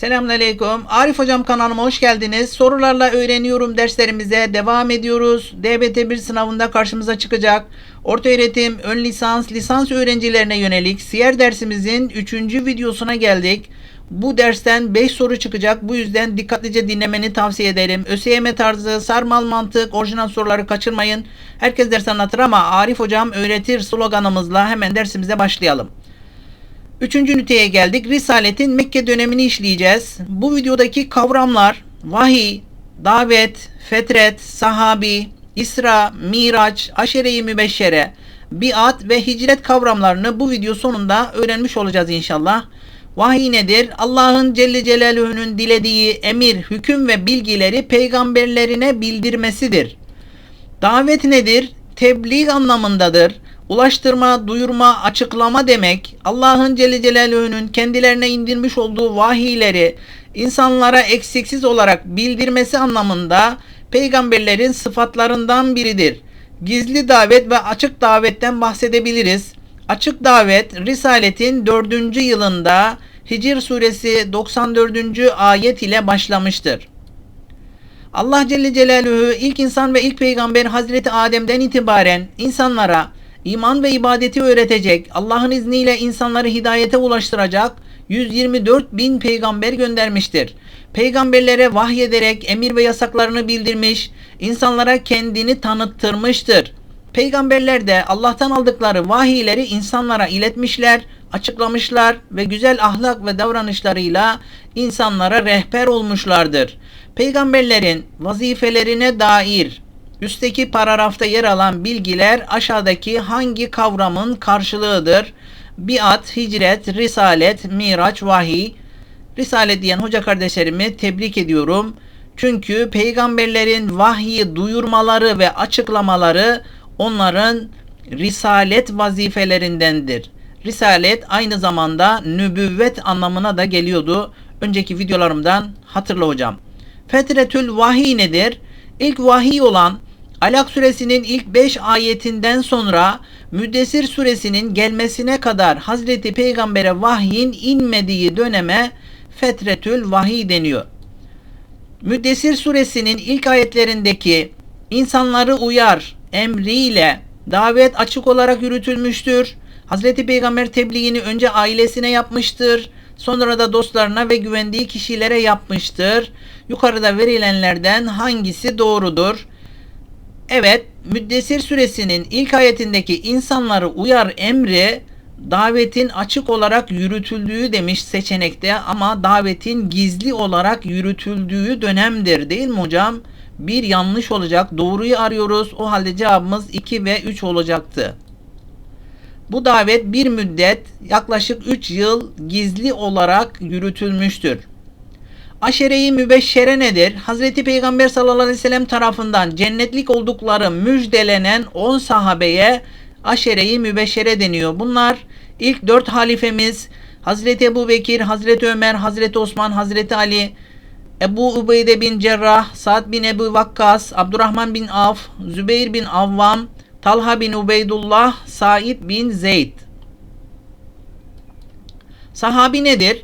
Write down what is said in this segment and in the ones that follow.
Selamünaleyküm. Arif Hocam kanalıma hoş geldiniz. Sorularla öğreniyorum derslerimize devam ediyoruz. DBT 1 sınavında karşımıza çıkacak. Orta öğretim, ön lisans, lisans öğrencilerine yönelik siyer dersimizin 3. videosuna geldik. Bu dersten 5 soru çıkacak. Bu yüzden dikkatlice dinlemeni tavsiye ederim. ÖSYM tarzı, sarmal mantık, orijinal soruları kaçırmayın. Herkes ders anlatır ama Arif Hocam öğretir sloganımızla hemen dersimize başlayalım. Üçüncü üniteye geldik. Risaletin Mekke dönemini işleyeceğiz. Bu videodaki kavramlar vahiy, davet, fetret, sahabi, İsra, Miraç, aşere-i mübeşşere, biat ve hicret kavramlarını bu video sonunda öğrenmiş olacağız inşallah. Vahiy nedir? Allah'ın Celle Celaluhu'nun dilediği emir, hüküm ve bilgileri peygamberlerine bildirmesidir. Davet nedir? Tebliğ anlamındadır. Ulaştırma, duyurma, açıklama demek. Allah'ın Celle Celaluhu'nun kendilerine indirmiş olduğu vahiyleri insanlara eksiksiz olarak bildirmesi anlamında peygamberlerin sıfatlarından biridir. Gizli davet ve açık davetten bahsedebiliriz. Açık davet Risaletin 4. yılında Hicr suresi 94. ayet ile başlamıştır. Allah Celle Celaluhu ilk insan ve ilk peygamber Hazreti Adem'den itibaren insanlara iman ve ibadeti öğretecek, Allah'ın izniyle insanları hidayete ulaştıracak 124 bin peygamber göndermiştir. Peygamberlere vahyederek emir ve yasaklarını bildirmiş, insanlara kendini tanıttırmıştır. Peygamberler de Allah'tan aldıkları vahiyleri insanlara iletmişler, açıklamışlar ve güzel ahlak ve davranışlarıyla insanlara rehber olmuşlardır. Peygamberlerin vazifelerine dair üstteki paragrafta yer alan bilgiler aşağıdaki hangi kavramın karşılığıdır? Biat, hicret, risalet, miraç, vahiy. Risalet diyen hoca kardeşlerimi tebrik ediyorum. Çünkü peygamberlerin vahyi duyurmaları ve açıklamaları onların risalet vazifelerindendir. Risalet aynı zamanda nübüvvet anlamına da geliyordu. Önceki videolarımdan hatırla hocam. Fetretül vahiy nedir? İlk vahiy olan Alak suresinin ilk 5 ayetinden sonra Müddessir suresinin gelmesine kadar Hazreti Peygamber'e vahyin inmediği döneme Fetretül Vahiy deniyor. Müddessir suresinin ilk ayetlerindeki insanları uyar emriyle davet açık olarak yürütülmüştür. Hazreti Peygamber tebliğini önce ailesine yapmıştır. Sonra da dostlarına ve güvendiği kişilere yapmıştır. Yukarıda verilenlerden hangisi doğrudur? Evet, Müddessir suresinin ilk ayetindeki insanları uyar emri davetin açık olarak yürütüldüğü demiş seçenekte ama davetin gizli olarak yürütüldüğü dönemdir değil mi hocam? Bir yanlış olacak. Doğruyu arıyoruz. O halde cevabımız 2 ve 3 olacaktı. Bu davet bir müddet yaklaşık 3 yıl gizli olarak yürütülmüştür. Aşere-i mübeşşere nedir? Hazreti Peygamber sallallahu aleyhi ve sellem tarafından cennetlik oldukları müjdelenen 10 sahabeye aşere-i mübeşşere deniyor. Bunlar ilk 4 halifemiz Hazreti Ebu Bekir, Hazreti Ömer, Hazreti Osman, Hazreti Ali, Ebu Ubeyde bin Cerrah, Sa'd bin Ebu Vakkas, Abdurrahman bin Af, Zübeyir bin Avvam, Talha bin Ubeydullah, Said bin Zeyd. Sahabi nedir?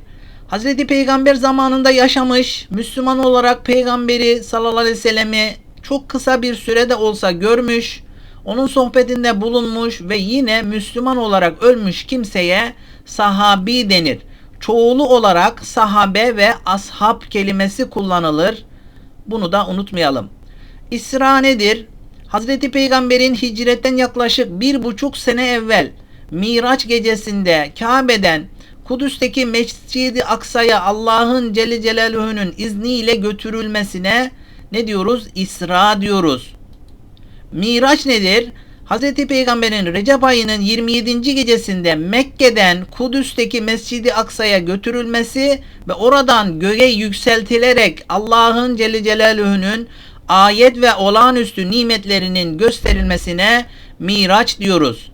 Hazreti Peygamber zamanında yaşamış, Müslüman olarak Peygamberi sallallahu aleyhi ve sellemi çok kısa bir sürede olsa görmüş, onun sohbetinde bulunmuş ve yine Müslüman olarak ölmüş kimseye sahabi denir. Çoğulu olarak sahabe ve ashab kelimesi kullanılır. Bunu da unutmayalım. İsra nedir? Hazreti Peygamber'in hicretten yaklaşık bir buçuk sene evvel Miraç gecesinde Kabe'den Kudüs'teki Mescid-i Aksa'ya Allah'ın Celle Celaluhu'nun izniyle götürülmesine ne diyoruz? İsra diyoruz. Miraç nedir? Hz. Peygamber'in Recep ayının 27. gecesinde Mekke'den Kudüs'teki Mescid-i Aksa'ya götürülmesi ve oradan göğe yükseltilerek Allah'ın Celle Celaluhu'nun ayet ve olağanüstü nimetlerinin gösterilmesine Miraç diyoruz.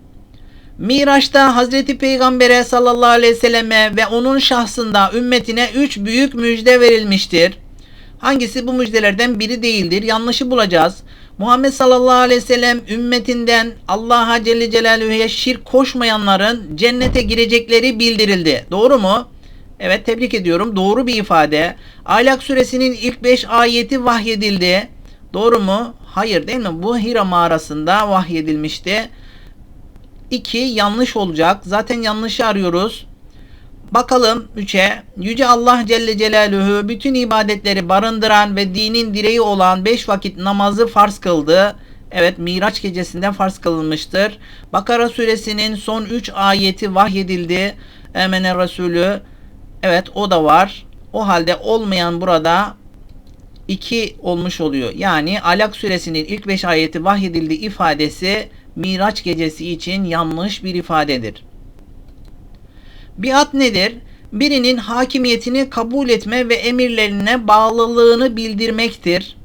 Miraç'ta Hazreti Peygamber'e sallallahu aleyhi ve selleme ve onun şahsında ümmetine üç büyük müjde verilmiştir. Hangisi bu müjdelerden biri değildir? Yanlışı bulacağız. Muhammed sallallahu aleyhi ve sellem ümmetinden Allah'a Celle Celaluhu'ya şirk koşmayanların cennete girecekleri bildirildi. Doğru mu? Evet tebrik ediyorum. Doğru bir ifade. Alak suresinin ilk 5 ayeti vahyedildi. Doğru mu? Hayır değil mi? Bu Hira mağarasında vahyedilmişti. 2 yanlış olacak. Zaten yanlışı arıyoruz. Bakalım 3'e. Yüce Allah Celle Celaluhu bütün ibadetleri barındıran ve dinin direği olan 5 vakit namazı farz kıldı. Evet Miraç gecesinde farz kılınmıştır. Bakara suresinin son 3 ayeti vahyedildi. Emene Resulü. Evet o da var. O halde olmayan burada 2 olmuş oluyor. Yani Alak suresinin ilk 5 ayeti vahyedildi ifadesi Miraç gecesi için yanlış bir ifadedir. Biat nedir? Birinin hakimiyetini kabul etme ve emirlerine bağlılığını bildirmektir.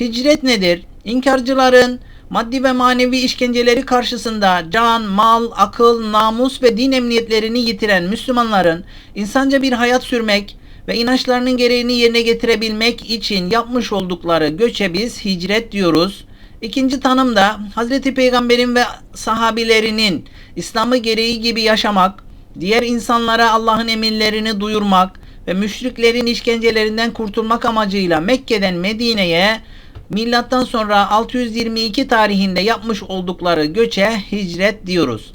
Hicret nedir? İnkarcıların maddi ve manevi işkenceleri karşısında can, mal, akıl, namus ve din emniyetlerini yitiren Müslümanların insanca bir hayat sürmek ve inançlarının gereğini yerine getirebilmek için yapmış oldukları göçe biz hicret diyoruz. İkinci tanım da Hazreti Peygamber'in ve sahabilerinin İslam'ı gereği gibi yaşamak, diğer insanlara Allah'ın emirlerini duyurmak ve müşriklerin işkencelerinden kurtulmak amacıyla Mekke'den Medine'ye milattan sonra 622 tarihinde yapmış oldukları göçe hicret diyoruz.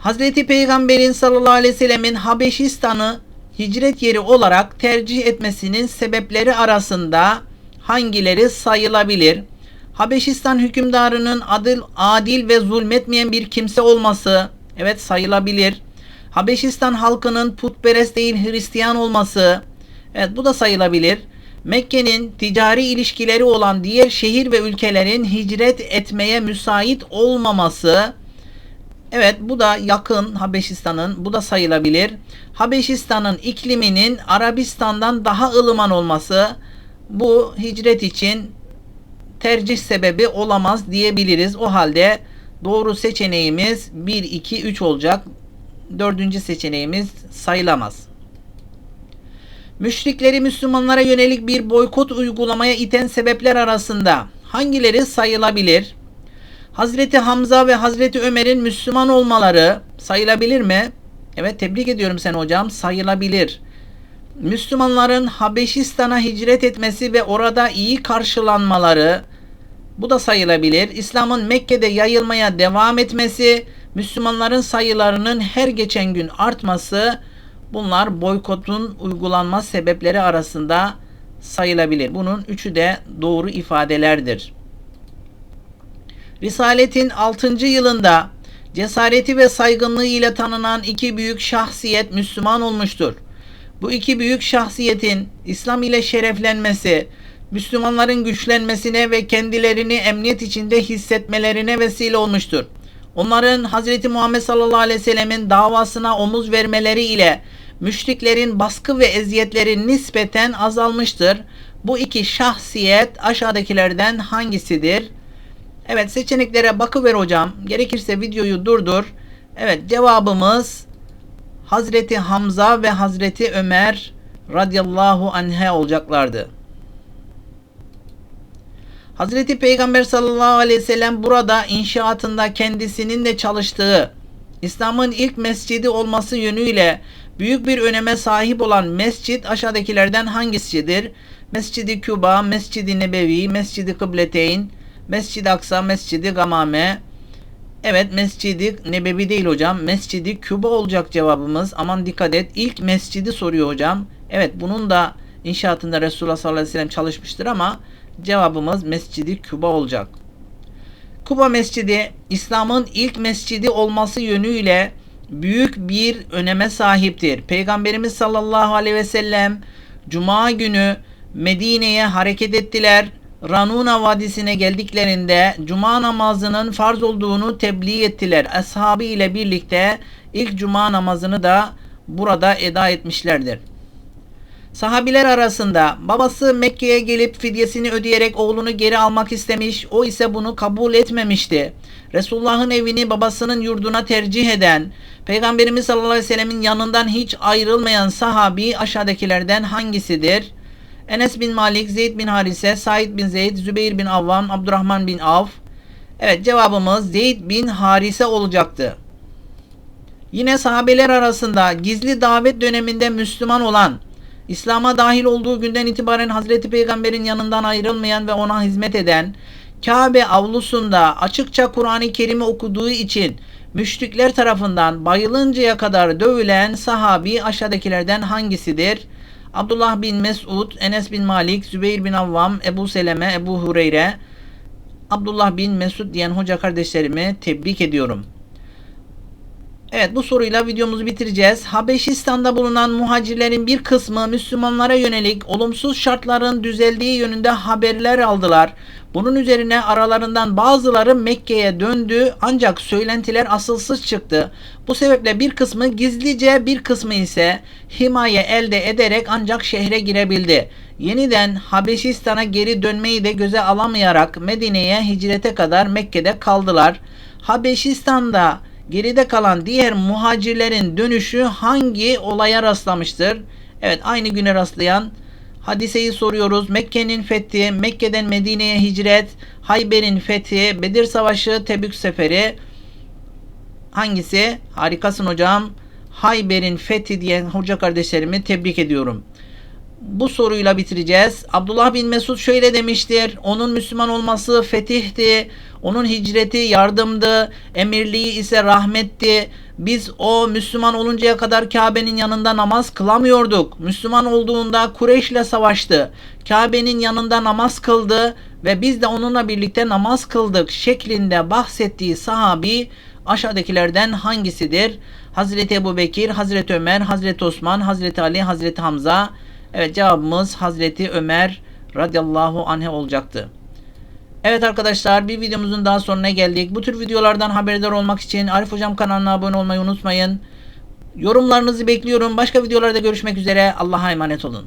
Hazreti Peygamber'in sallallahu aleyhi ve sellemin Habeşistan'ı hicret yeri olarak tercih etmesinin sebepleri arasında hangileri sayılabilir? Habeşistan hükümdarının adil, adil ve zulmetmeyen bir kimse olması evet sayılabilir. Habeşistan halkının putperest değil Hristiyan olması evet bu da sayılabilir. Mekke'nin ticari ilişkileri olan diğer şehir ve ülkelerin hicret etmeye müsait olmaması Evet bu da yakın Habeşistan'ın bu da sayılabilir. Habeşistan'ın ikliminin Arabistan'dan daha ılıman olması bu hicret için tercih sebebi olamaz diyebiliriz. O halde doğru seçeneğimiz 1, 2, 3 olacak. Dördüncü seçeneğimiz sayılamaz. Müşrikleri Müslümanlara yönelik bir boykot uygulamaya iten sebepler arasında hangileri sayılabilir? Hazreti Hamza ve Hazreti Ömer'in Müslüman olmaları sayılabilir mi? Evet tebrik ediyorum sen hocam sayılabilir. Müslümanların Habeşistan'a hicret etmesi ve orada iyi karşılanmaları bu da sayılabilir. İslam'ın Mekke'de yayılmaya devam etmesi, Müslümanların sayılarının her geçen gün artması bunlar boykotun uygulanma sebepleri arasında sayılabilir. Bunun üçü de doğru ifadelerdir. Risaletin 6. yılında cesareti ve saygınlığı ile tanınan iki büyük şahsiyet Müslüman olmuştur. Bu iki büyük şahsiyetin İslam ile şereflenmesi, Müslümanların güçlenmesine ve kendilerini emniyet içinde hissetmelerine vesile olmuştur. Onların Hz. Muhammed sallallahu aleyhi ve sellemin davasına omuz vermeleri ile müşriklerin baskı ve eziyetleri nispeten azalmıştır. Bu iki şahsiyet aşağıdakilerden hangisidir? Evet seçeneklere bakıver hocam. Gerekirse videoyu durdur. Evet cevabımız Hazreti Hamza ve Hazreti Ömer radıyallahu anhe olacaklardı. Hazreti Peygamber sallallahu aleyhi ve sellem burada inşaatında kendisinin de çalıştığı İslam'ın ilk mescidi olması yönüyle büyük bir öneme sahip olan mescit aşağıdakilerden hangisidir? Mescidi Küba, Mescidi Nebevi, Mescidi Kıbleteyn, Mescid-i Aksa, Mescidi Gamame. Evet Mescidi Nebevi değil hocam. Mescidi Küba olacak cevabımız. Aman dikkat et. İlk mescidi soruyor hocam. Evet bunun da inşaatında Resulullah sallallahu aleyhi ve sellem çalışmıştır ama cevabımız Mescidi Küba olacak. Kuba Mescidi İslam'ın ilk mescidi olması yönüyle büyük bir öneme sahiptir. Peygamberimiz sallallahu aleyhi ve sellem Cuma günü Medine'ye hareket ettiler Ranuna Vadisi'ne geldiklerinde cuma namazının farz olduğunu tebliğ ettiler. Ashabı ile birlikte ilk cuma namazını da burada eda etmişlerdir. Sahabiler arasında babası Mekke'ye gelip fidyesini ödeyerek oğlunu geri almak istemiş, o ise bunu kabul etmemişti. Resulullah'ın evini babasının yurduna tercih eden, Peygamberimiz sallallahu aleyhi ve sellemin yanından hiç ayrılmayan sahabi aşağıdakilerden hangisidir? Enes bin Malik, Zeyd bin Harise, Said bin Zeyd, Zübeyir bin Avvam, Abdurrahman bin Avf. Evet cevabımız Zeyd bin Harise olacaktı. Yine sahabeler arasında gizli davet döneminde Müslüman olan, İslam'a dahil olduğu günden itibaren Hazreti Peygamber'in yanından ayrılmayan ve ona hizmet eden, Kabe avlusunda açıkça Kur'an-ı Kerim'i okuduğu için müşrikler tarafından bayılıncaya kadar dövülen sahabi aşağıdakilerden hangisidir? Abdullah bin Mesud, Enes bin Malik, Zübeyir bin Avvam, Ebu Seleme, Ebu Hureyre, Abdullah bin Mesud diyen hoca kardeşlerimi tebrik ediyorum. Evet bu soruyla videomuzu bitireceğiz. Habeşistan'da bulunan muhacirlerin bir kısmı Müslümanlara yönelik olumsuz şartların düzeldiği yönünde haberler aldılar. Bunun üzerine aralarından bazıları Mekke'ye döndü ancak söylentiler asılsız çıktı. Bu sebeple bir kısmı gizlice bir kısmı ise himaye elde ederek ancak şehre girebildi. Yeniden Habeşistan'a geri dönmeyi de göze alamayarak Medine'ye hicrete kadar Mekke'de kaldılar. Habeşistan'da geride kalan diğer muhacirlerin dönüşü hangi olaya rastlamıştır? Evet aynı güne rastlayan hadiseyi soruyoruz. Mekke'nin fethi, Mekke'den Medine'ye hicret, Hayber'in fethi, Bedir Savaşı, Tebük Seferi hangisi? Harikasın hocam. Hayber'in fethi diyen hoca kardeşlerimi tebrik ediyorum bu soruyla bitireceğiz. Abdullah bin Mesud şöyle demiştir. Onun Müslüman olması fetihti. Onun hicreti yardımdı. Emirliği ise rahmetti. Biz o Müslüman oluncaya kadar Kabe'nin yanında namaz kılamıyorduk. Müslüman olduğunda Kureyş'le savaştı. Kabe'nin yanında namaz kıldı ve biz de onunla birlikte namaz kıldık şeklinde bahsettiği sahabi aşağıdakilerden hangisidir? Hazreti Ebu Bekir, Hazreti Ömer, Hazreti Osman, Hazreti Ali, Hazreti Hamza, Evet cevabımız Hazreti Ömer radıyallahu anh olacaktı. Evet arkadaşlar bir videomuzun daha sonuna geldik. Bu tür videolardan haberdar olmak için Arif Hocam kanalına abone olmayı unutmayın. Yorumlarınızı bekliyorum. Başka videolarda görüşmek üzere. Allah'a emanet olun.